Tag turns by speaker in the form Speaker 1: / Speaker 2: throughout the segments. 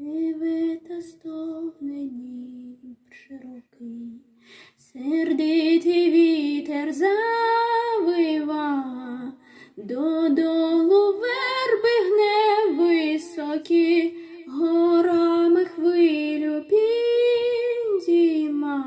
Speaker 1: Реве та широкий, сердитий вітер завива, додолу верби гне високі, горами хвилю підійма.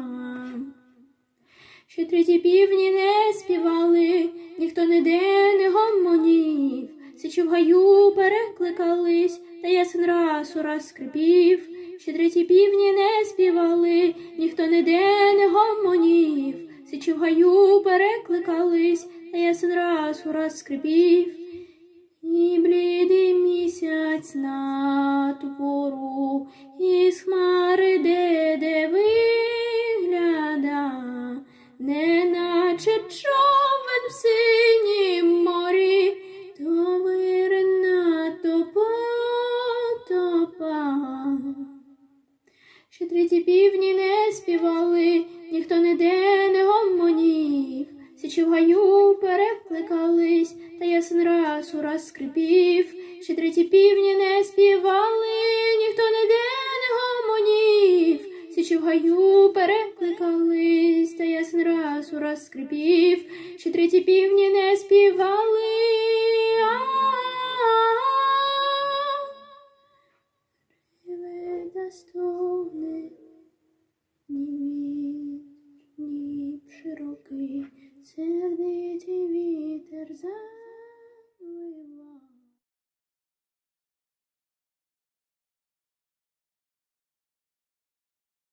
Speaker 1: Ще треті півні не співали, ніхто ніде не гомонів, сичі в гаю перекликались, та ясен раз ураз скрипів. Ще треті півні не співали, ніхто ніде не гомонів, сичі в гаю перекликались, та ясен раз ураз скрипів. І блідий місяць на ту пору, із хмари де де вигляда, неначе човен в Ще треті півні не співали, ніхто ніде не гомонів, січі в гаю перекликались, та ясен раз ураз скрипів. Ще треті півні не співали, ніхто ніде не гомонів, січі в гаю перекликались, та ясен раз ураз скрипів. Ще треті півні не співали. Реве та стогне represent